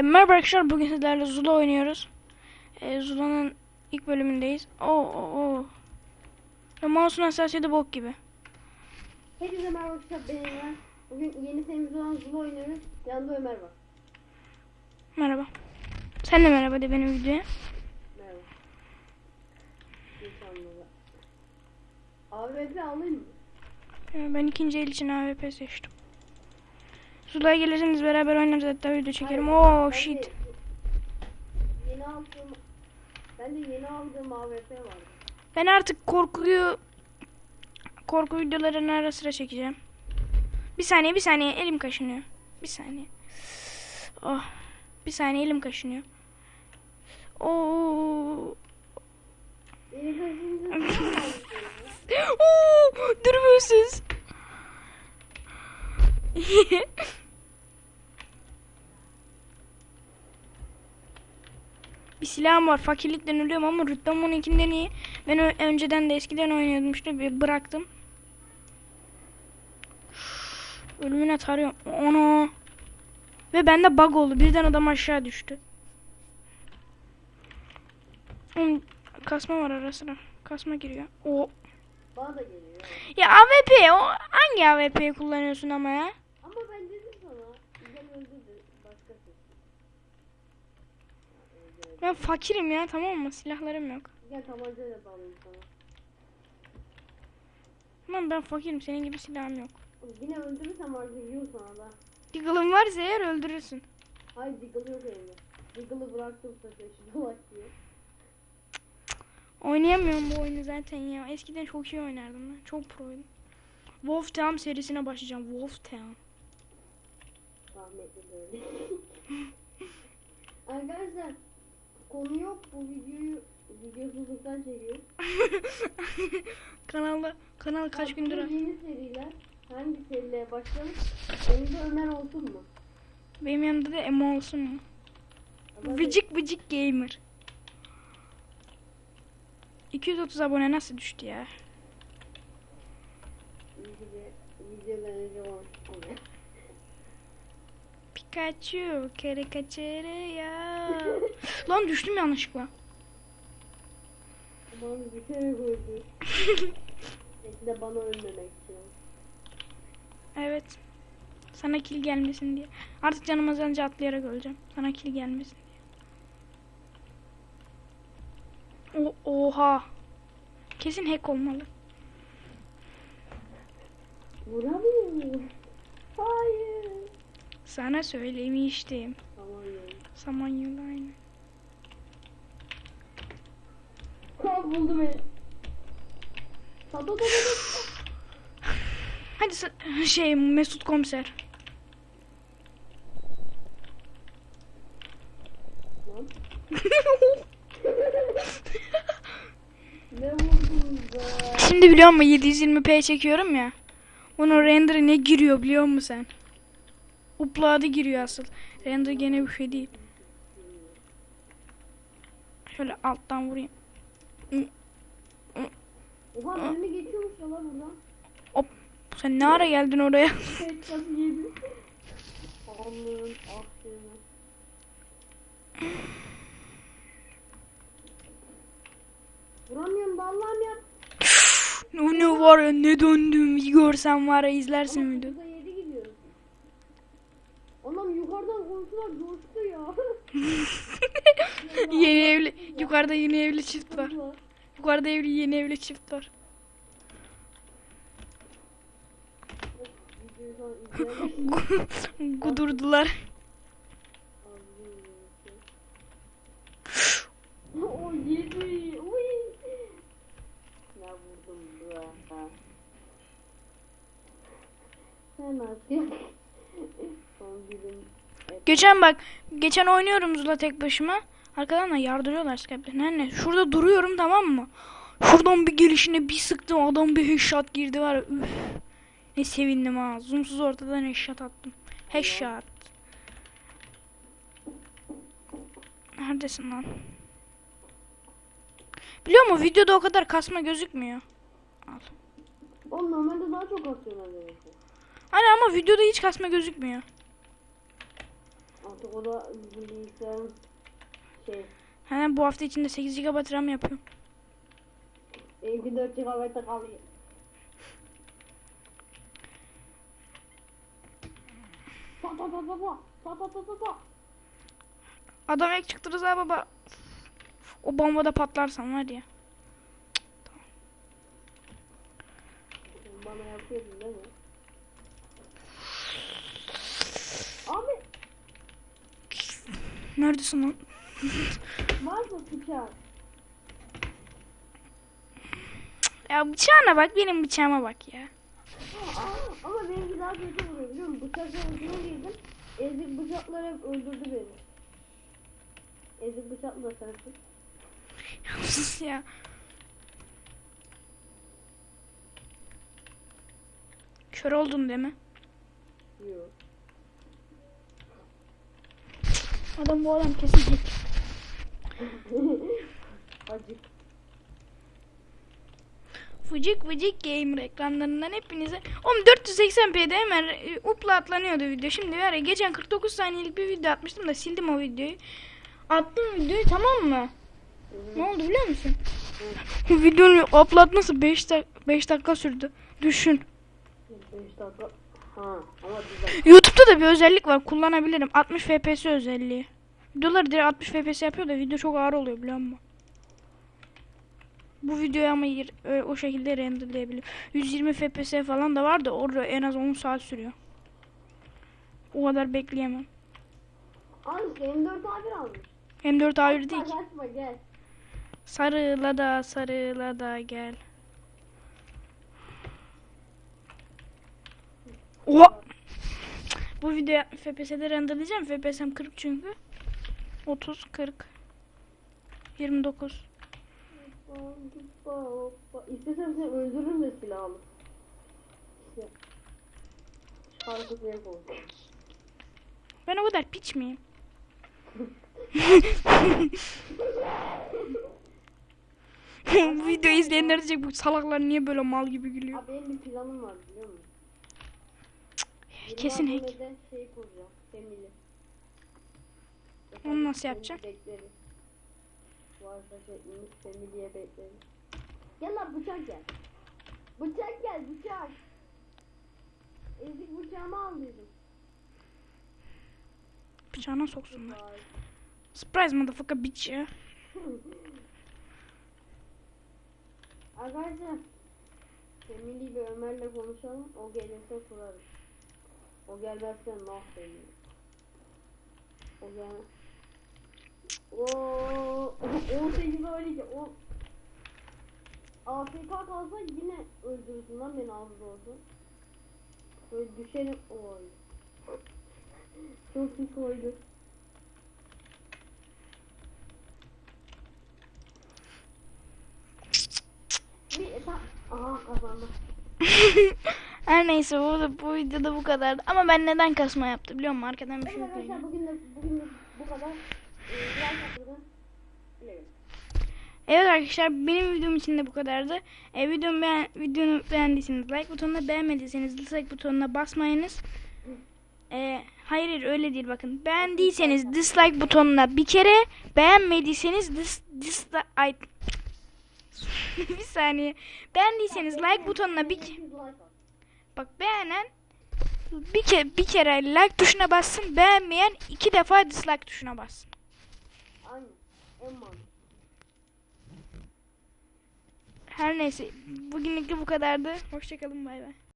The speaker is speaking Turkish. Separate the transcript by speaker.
Speaker 1: E, merhaba arkadaşlar bugün sizlerle Zula oynuyoruz. E, Zula'nın ilk bölümündeyiz. Oo oo oo. Ve mouse'un hassasiyeti bok gibi.
Speaker 2: Hepinize merhaba arkadaşlar ben Ömer. Bugün yeni serimiz olan Zula oynuyoruz. Yanında Ömer var.
Speaker 1: Merhaba. Sen de merhaba de benim videoya.
Speaker 2: Merhaba. İnsanlara. AVP alayım mı?
Speaker 1: E, ben ikinci el için AWP seçtim. Zula'ya gelirseniz beraber oynarız hatta video çekerim. Oo
Speaker 2: de
Speaker 1: shit.
Speaker 2: Yeni aldığım ben de yeni aldığım AVP vardı.
Speaker 1: Ben artık korkuyu korku videolarını ara sıra çekeceğim. Bir saniye bir saniye elim kaşınıyor. Bir saniye. Oh. Bir saniye elim kaşınıyor. Oo. Oo, Dürbünsüz. Silahım var. Fakirlikten ölüyorum ama rütbem onunkinden iyi. Ben önceden de eskiden oynuyordum işte. Bir bıraktım. Ölümüne tarıyorum. Onu. Ve bende bug oldu. Birden adam aşağı düştü. Kasma var ara sıra. Kasma giriyor. O
Speaker 2: Bana da geliyor.
Speaker 1: ya AWP o hangi AWP'yi kullanıyorsun ama ya?
Speaker 2: Ama ben dedim sana. Güzel öldürdü. Başkası.
Speaker 1: Ben fakirim ya tamam mı? Silahlarım yok.
Speaker 2: Gel tabancayla da alayım sana.
Speaker 1: Tamam ben fakirim senin gibi silahım yok.
Speaker 2: Yine öldürürsem yiyor sana da.
Speaker 1: Deagle'ın varsa eğer öldürürsün.
Speaker 2: Hayır Deagle yok elimde. Deagle'ı bıraktım saçı dolak diye.
Speaker 1: Oynayamıyorum bu oyunu zaten ya. Eskiden çok iyi oynardım ben. Çok proydum. Wolf Town serisine başlayacağım. Wolf Town.
Speaker 2: Rahmetli böyle. Arkadaşlar konu yok bu videoyu videosuzluktan çekiyoruz.
Speaker 1: Kanalda kanal kaç gündür
Speaker 2: Yeni seriler hangi seriye başlamış? Önünde Ömer olsun mu?
Speaker 1: benim yanımda da Emo olsun mu?
Speaker 2: Ama
Speaker 1: Vıcık vıcık gamer. 230 abone nasıl düştü ya?
Speaker 2: videolarınca olmuş.
Speaker 1: Pikachu, karikatürü ya. Lan düştüm yanlışlıkla.
Speaker 2: Aman bir kere koydu. Belki de bana ölmemek için.
Speaker 1: Evet. Sana kill gelmesin diye. Artık canım azalınca atlayarak öleceğim. Sana kill gelmesin diye. O oha. Kesin hack olmalı.
Speaker 2: Vuramıyorum. Hayır.
Speaker 1: Sana söylemiştim.
Speaker 2: Tamam ya.
Speaker 1: Samanyolu aynı.
Speaker 2: Kral buldu beni. Tata tata.
Speaker 1: Hadi sen, şey Mesut komiser. Şimdi biliyor musun 720p çekiyorum ya. Onun render'ı ne giriyor biliyor musun sen? Upload'ı giriyor asıl. Render gene bir şey değil. Şöyle alttan vurayım.
Speaker 2: Oha önüme geçiyormuş ya lan buradan.
Speaker 1: Sen ne ara geldin oraya?
Speaker 2: Headshot yedim. Allah'ın aklını. Vuramıyorum da Allah'ım ya.
Speaker 1: Ne var ya ne döndüm bir görsen var ya izlersin
Speaker 2: Ama
Speaker 1: yeni evli yukarıda yeni evli çift var. Yukarıda evli yeni evli çift var. Gudurdular.
Speaker 2: artık. Son bilim.
Speaker 1: Geçen bak geçen oynuyorum Zula tek başıma. Arkadan da yardırıyorlar Skype'den. Anne şurada duruyorum tamam mı? Şuradan bir gelişine bir sıktım adam bir headshot girdi var. Üf. Ne sevindim ha. Zoomsuz ortadan headshot attım. Headshot. Neredesin lan? Biliyor musun videoda o kadar kasma gözükmüyor. Al.
Speaker 2: Oğlum normalde daha çok atıyorlar demek.
Speaker 1: Hani ama videoda hiç kasma gözükmüyor.
Speaker 2: Artık o da bilgisayarın şey.
Speaker 1: Hemen bu hafta içinde 8 GB RAM yapıyorum.
Speaker 2: Benimki 4 GB'da kalıyor. Pa pa pa pa pa. Pa pa pa pa pa.
Speaker 1: Adam ek çıktı Rıza baba. O bombada patlarsan var ya.
Speaker 2: Bana yapıyordun değil mi? Abi
Speaker 1: Neredesin lan?
Speaker 2: var mı bıçak?
Speaker 1: Ya bıçağına bak benim bıçağıma bak ya.
Speaker 2: Aa, ama benimki daha kötü vuruyor biliyor musun? Bıçakla ucuna girdim. Ezik bıçaklar hep öldürdü beni. Ezik bıçakla sensin.
Speaker 1: Sus ya. Kör oldun değil mi?
Speaker 2: Yok.
Speaker 1: Adam bu adam kesin hack.
Speaker 2: Acık.
Speaker 1: Vıcık game reklamlarından hepinize. Oğlum 480p'de hemen e, upla atlanıyordu video. Şimdi var ya geçen 49 saniyelik bir video atmıştım da sildim o videoyu. Attım videoyu tamam mı? Ne oldu biliyor musun? Videonun uploadması 5 dak 5 dakika sürdü. Düşün.
Speaker 2: 5 dakika.
Speaker 1: YouTube'da da bir özellik var. Kullanabilirim. 60 FPS özelliği. Videoları direkt 60 FPS yapıyor da video çok ağır oluyor biliyor musun? Bu videoyu ama ö- o şekilde renderleyebilirim. 120 FPS falan da var da orada en az 10 saat sürüyor. O kadar bekleyemem.
Speaker 2: Abi senin 4 A1 almış.
Speaker 1: M4 A1 değil. Sarıla da sarıla da gel. Oha! Bu videoyu FPS'de renderleyeceğim. FPS'm 40 çünkü. 30, 40, 29.
Speaker 2: İstesem seni öldürürüm de silahlı. İşte. Şarkı zevk olsun.
Speaker 1: Ben o kadar piç miyim? Video izleyenler diyecek bu salaklar niye böyle mal gibi gülüyor.
Speaker 2: Abi benim bir planım var biliyor musun?
Speaker 1: Kesin hack.
Speaker 2: şey.
Speaker 1: Onu nasıl?
Speaker 2: Bekleriz. Varsa şey ünlü family'ye bekleriz. Gel lan bıçak gel. Bıçak gel bıçak. Ezik bıçağımı aldıydım.
Speaker 1: Bıçağına soksunlar. Surprise motherfucker bitch ya.
Speaker 2: Arkadaşlar Family ve Ömer'le konuşalım. O gelirse kurarız. O gelmezse mahvediyor. O gel. Oo, 18 12 o AFK kalsa yine öldürürsün lan beni ağzı olsun. Böyle düşerim. Oy. Çok iyi koydu. Bir ta- Aha kazandım.
Speaker 1: Her neyse bu, bu videoda bu kadardı. Ama ben neden kasma yaptı biliyor musun? Arkadan bir şey yok.
Speaker 2: arkadaşlar bugün de, bugün de bu kadar. Ee.
Speaker 1: Evet arkadaşlar benim videom için de bu kadardı. E, videomu beğen, videomu beğendiyseniz like butonuna beğenmediyseniz dislike butonuna basmayınız. E, hayır hayır öyle değil bakın. Beğendiyseniz dislike butonuna bir kere beğenmediyseniz dis, dislike bir saniye. Beğendiyseniz like butonuna bir ke-
Speaker 2: 800 like at.
Speaker 1: Bak beğenen bir kere bir kere like tuşuna bassın. Beğenmeyen iki defa dislike tuşuna bassın.
Speaker 2: Aynen.
Speaker 1: Her neyse bugünlük bu kadardı. Hoşçakalın bay bay.